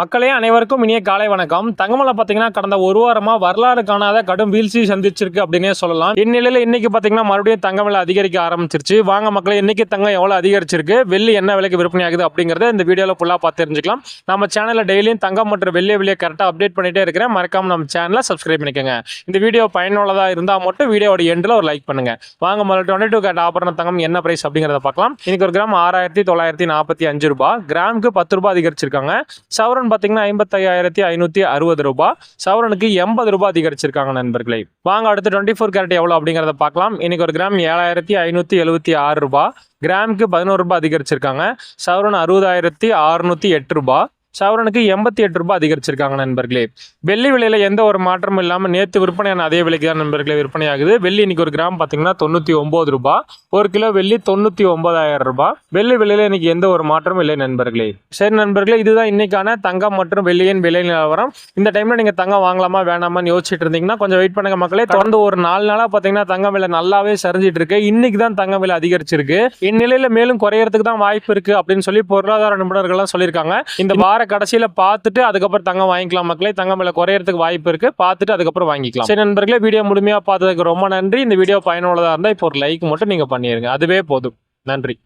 மக்களே அனைவருக்கும் இனிய காலை வணக்கம். தங்கமலை பார்த்தீங்கன்னா கடந்த ஒரு வாரமாக வரலாறு காணாத கடும் வீழ்ச்சி சந்திச்சிருக்கு அப்படின்னே சொல்லலாம். இந்நிலையில் இன்னைக்கு பார்த்தீங்கன்னா மறுபடியும் தங்க விலை அதிகரிக்க ஆரம்பிச்சிருச்சு. வாங்க மக்களே இன்னைக்கு தங்கம் எவ்வளோ அதிகரிச்சிருக்கு? வெள்ளி என்ன விலைக்கு விற்பனை ஆகுது அப்படிங்கிறத இந்த வீடியோவில் ஃபுல்லாக பார்த்து தெரிஞ்சுக்கலாம். நம்ம சேனலில் டெய்லியும் தங்கம் மற்றும் வெள்ளி விலையை கரெக்டாக அப்டேட் பண்ணிகிட்டே இருக்கிறேன். மறக்காம நம்ம சேனலை சப்ஸ்கிரைப் பண்ணிக்கோங்க. இந்த வீடியோ பயனுள்ளதாக இருந்தால் மட்டும் வீடியோட எண்டில் ஒரு லைக் பண்ணுங்க. வாங்க முதல்ல டுவெண்ட்டி டூ கேட் ஆபரண தங்கம் என்ன பிரைஸ் அப்படிங்கிறத பார்க்கலாம். இன்னைக்கு ஒரு கிராம் ஆறாயிரத்தி தொள்ளாயிரத்தி நாற்பத்தி அஞ்சு ரூபா கிராமுக்கு பத்து ரூபாய் அதிகரிச்சிருக்காங்க. சவரன் பார்த்தீங்கன்னா ஐம்பத்தையாயிரத்தி ஐநூற்றி அறுபது ரூபாய் சவரனுக்கு எண்பது ரூபாய் அதிகரிச்சிருக்காங்க நண்பர்களே. வாங்க அடுத்து டுவெண்ட்டி ஃபோர் கேரட் எவ்வளோ அப்படிங்கிறத பார்க்கலாம். இன்னைக்கு ஒரு கிராம் ஏழாயிரத்தி ஐநூற்றி எழுபத்தி ஆறு ரூபாய் கிராமுக்கு பதினோரு ரூபாய் அதிகரிச்சிருக்காங்க. சவரன் அறுபதாயிரத்தி அறுநூற்றி எட்டு ரூபாய் சவரனுக்கு எண்பத்தி எட்டு ரூபாய் அதிகரிச்சிருக்காங்க நண்பர்களே. வெள்ளி விலையில எந்த ஒரு மாற்றமும் இல்லாமல் நேற்று விற்பனையான அதே விலைக்கு தான் நண்பர்களே விற்பனையாகுது. வெள்ளி இன்னைக்கு ஒரு கிராம் பார்த்தீங்கன்னா தொண்ணூற்றி ஒம்பது ரூபாய். ஒரு கிலோ வெள்ளி தொண்ணூற்றி ஒன்பதாயிரம் ரூபாய். வெள்ளி விலையில இன்னைக்கு எந்த ஒரு மாற்றமும் இல்லை நண்பர்களே. சரி நண்பர்களே இதுதான் இன்னைக்கான தங்கம் மற்றும் வெள்ளியின் விலை நிலவரம். இந்த டைம்ல நீங்க தங்கம் வாங்கலாமா வேணாமான்னு யோசிச்சுட்டு இருந்தீங்கன்னா கொஞ்சம் வெயிட் பண்ணுங்க மக்களே. தொடர்ந்து ஒரு நாலு நாளா பார்த்தீங்கன்னா தங்கம் விலை நல்லாவே சரிஞ்சிட்டு இருக்கு. இன்னைக்கு தான் தங்கம் விலை அதிகரிச்சிருக்கு. இந்நிலையில மேலும் குறையறதுக்கு தான் வாய்ப்பு இருக்கு அப்படின்னு சொல்லி பொருளாதார நிபுணர்கள்லாம் சொல்லியிருக்காங்க. இந்த வார கடைசியில் பார்த்துட்டு அதுக்கப்புறம் தங்கம் வாங்கிக்கலாம் மக்களே. தங்கம் விலை குறையறதுக்கு வாய்ப்பு இருக்குது பார்த்துட்டு அதுக்கப்புறம் வாங்கிக்கலாம். சரி நண்பர்களே வீடியோ முழுமையாக பார்த்ததுக்கு ரொம்ப நன்றி. இந்த வீடியோ பயனுள்ளதாக இருந்தால் இப்போ ஒரு லைக் மட்டும் நீங்கள் பண்ணிடுங்க அதுவே போதும். நன்றி.